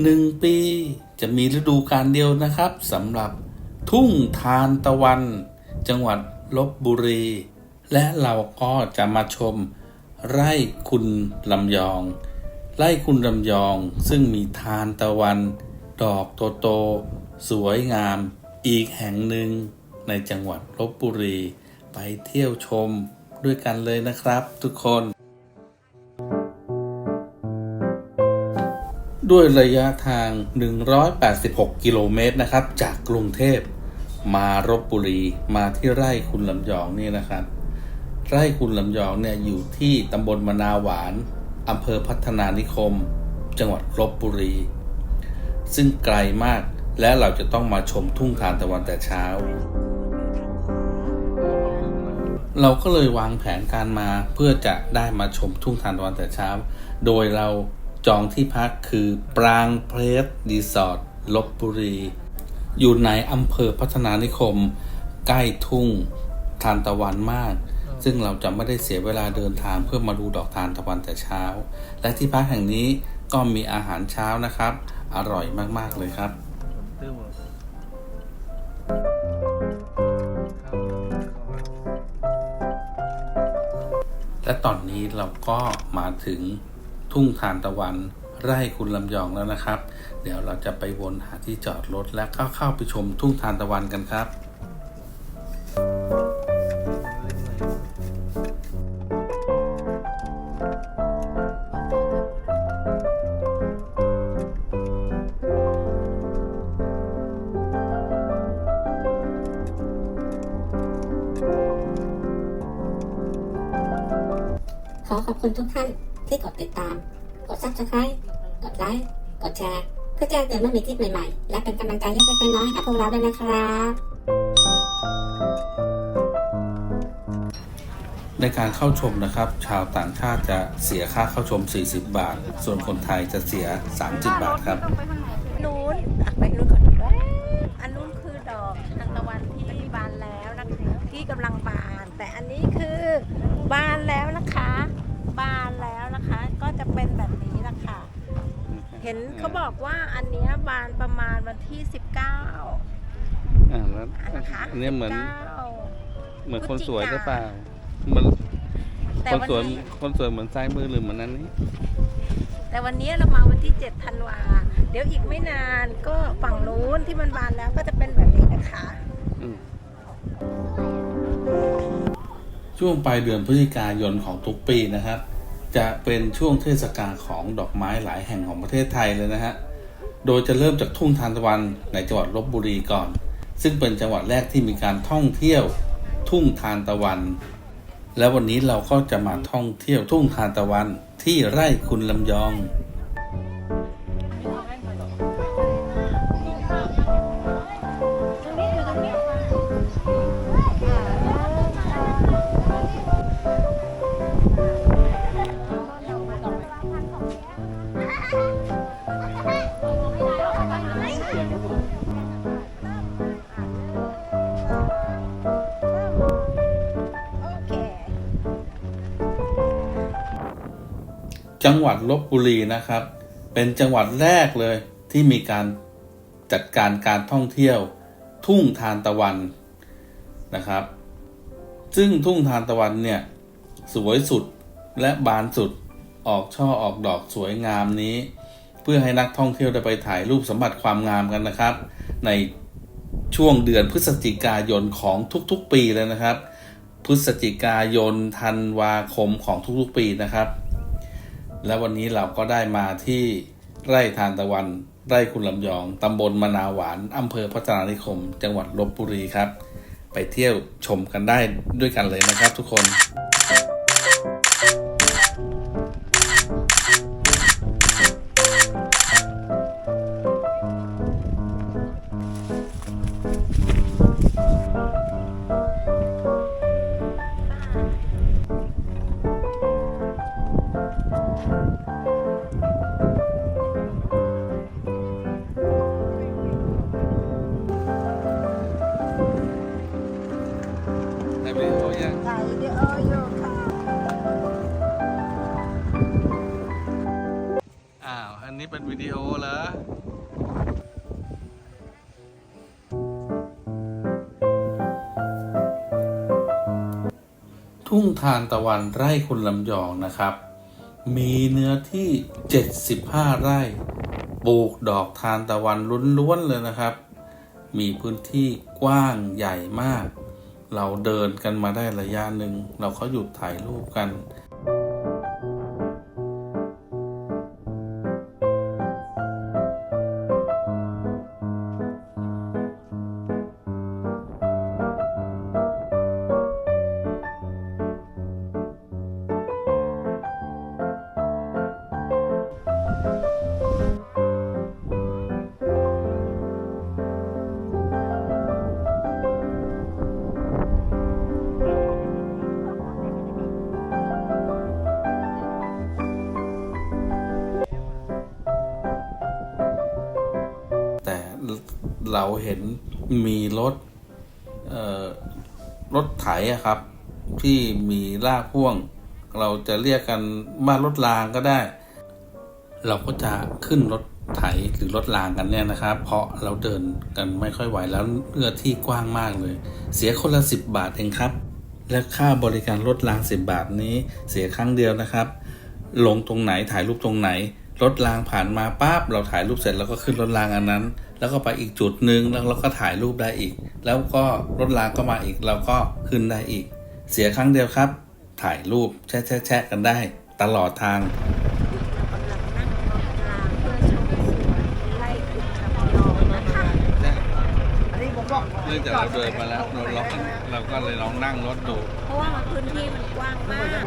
หนึ่งปีจะมีฤดูกาลเดียวนะครับสำหรับทุ่งทานตะวัน จังหวัดลบบุรี และเราก็จะมาชม ไร่คุณลำยอง ไร่คุณลำยองซึ่งมีทานตะวัน ดอกโตๆสวยงาม อีกแห่งหนึ่ง ในจังหวัดลบบุรี ไปเที่ยวชมด้วยกันเลยนะครับทุกคน ด้วยระยะทาง 186 กิโลเมตรนะครับ จากกรุงเทพมารบบุรีมาที่ไร่คุณลำยองนี่นะครับ ไร่คุณลำยองเนี่ยอยู่ที่ตำบลมนาหวานอำเภอพัฒนานิคม จังหวัดลบบุรี ซึ่งไกลมากและเราจะต้องมาชมทุ่งทานตะวันแต่เช้า เราก็เลยวางแผนการมาเพื่อจะได้มาชมทุ่งทานตะวันแต่เช้า โดยเรา จองที่พักคือปรางเพลสรีสอร์ทลบบุรี อยู่ในอำเภอพัฒนานิคม ใกล้ทุ่งทานตะวันมาก ซึ่งเราจะไม่ได้เสียเวลาเดินทางเพื่อมาดูดอกทานตะวันแต่เช้า และที่พักแห่งนี้ก็มีอาหารเช้านะครับ อร่อยมากๆเลยครับและตอนนี้เราก็มาถึง ทุ่งทานตะวันไร่คุณลำยองแล้วนะครับ เดี๋ยวเราจะไปวนหาที่จอดรถแล้วก็เข้าไปชมทุ่งทานตะวันกันครับขอขอบคุณทุกท่าน ที่กดติดตาม กด subscribe กดไลค์ กดแชร์ เพื่อแจ้งเตือนเมื่อมีคลิปใหม่ๆ และเป็นกำลังใจเล็กๆน้อยๆให้กับพวกเราด้วยนะครับในการเข้าชมนะครับ ชาวต่างชาติจะเสียค่าเข้าชม 40 บาท ส่วนคนไทยจะเสีย 30 บาทครับนู้นอะไปนู้นก่อนแว๊บอันนู้นคือดอกทานตะวันที่บานแล้วนะคะที่กำลังบาน แต่อันนี้คือบานแล้วนะคะ เห็นเขาบอกว่าอันเนี้ยบานประมาณวันที่19อ่าแล้วนะคะอันนี้เหมือน19 เหมือนคนสวยหรือเปล่าเหมือนแต่คนวันสวยนี้คนสวยเหมือนซ้ายมือหรือเหมือนนั้นนี้แต่วันนี้เรามาวันที่7ธันวา เดี๋ยวอีกไม่นานก็ฝั่งนู้นที่มันบานแล้วก็จะเป็นแบบนี้นะคะ อืม ช่วงปลายเดือนพฤศจิกายนของทุกปีนะครับ จะเป็นช่วงเทศกาลของดอกไม้หลายแห่งของประเทศไทยเลยนะฮะ โดยจะเริ่มจากทุ่งทานตะวันในจังหวัดลบบุรีก่อน ซึ่งเป็นจังหวัดแรกที่มีการท่องเที่ยวทุ่งทานตะวัน และวันนี้เราก็จะมาท่องเที่ยวทุ่งทานตะวันที่ไร่คุณลำยอง จังหวัดลบบุรีนะครับ เป็นจังหวัดแรกเลยที่มีการจัดการการท่องเที่ยว ทุ่งทานตะวันนะครับ ซึ่งทุ่งทานตะวันเนี่ยสวยสุดและบานสุดออกช่อออกดอกสวยงามนี้ เพื่อให้นักท่องเที่ยวได้ไปถ่ายรูปสัมผัสความงามกันนะครับ ในช่วงเดือนพฤศจิกายนของทุกๆปีเลยนะครับ พฤศจิกายนธันวาคมของทุกๆปีนะครับ และวันนี้เราก็ได้มาที่ไร่ทานตะวัน ไร่คุณลำยอง ตำบลมะนาวหวานอำเภอพัฒนานิคม จังหวัดลบบุรีครับ ไปเที่ยวชมกันได้ด้วยกันเลยนะครับทุกคน ถ่ายวิดีโออยู่ค่ะอ้าว อันนี้เป็นวิดีโอเหรอทุ่งทานตะวันไร่คุณลำยองนะครับ มีเนื้อที่ 75 ไร่ปลูกดอกทานตะวันล้วนๆเลยนะครับ มีพื้นที่กว้างใหญ่มาก เราเดินกันมาได้ระยะหนึ่ง เราก็หยุดถ่ายรูปกัน มีรถเอ่อรถไถครับ ที่มีลากพ่วง เราจะเรียกกันว่ารถรางก็ได้ เราก็จะขึ้นรถไถหรือรถรางกันเนี่ยนะครับ เพราะเราเดินกันไม่ค่อยไหวแล้วเนื้อที่กว้างมากเลย เสียคนละสิบบาทเองครับ และค่าบริการรถรางสิบบาทนี้เสียครั้งเดียวนะครับ ลงตรงไหนถ่ายรูปตรงไหน รถรางผ่านมาปั๊บเราถ่ายรูปเสร็จแล้วก็ขึ้นรถรางอันนั้น แล้วก็ไปอีกจุดหนึ่งแล้วเราก็ถ่ายรูปได้อีก แล้วก็รถรางก็มาอีกเราก็ขึ้นได้อีก เสียครั้งเดียวครับ ถ่ายรูปแชะแชะแชะกันได้ ตลอดทางเรากำลังนั่งรถรางเพื่อชมสวนไร่คุณลำยองนะคะเนื่องจากเราเดินมาแล้วเราเราก็เราก็เลยลองนั่งรถดู เพราะว่ามันพื้นที่มันกว้างมาก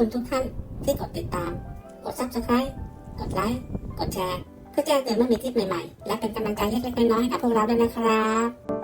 คุณทุกท่านที่กดติดตาม กด subscribe กดไลค์ กดแชร์เพื่อเพื่อแจ้งเตือนเมื่อมีคลิปใหม่ๆ และเป็นกำลังใจเล็กๆน้อยๆให้กับพวกเราด้วยนะครับ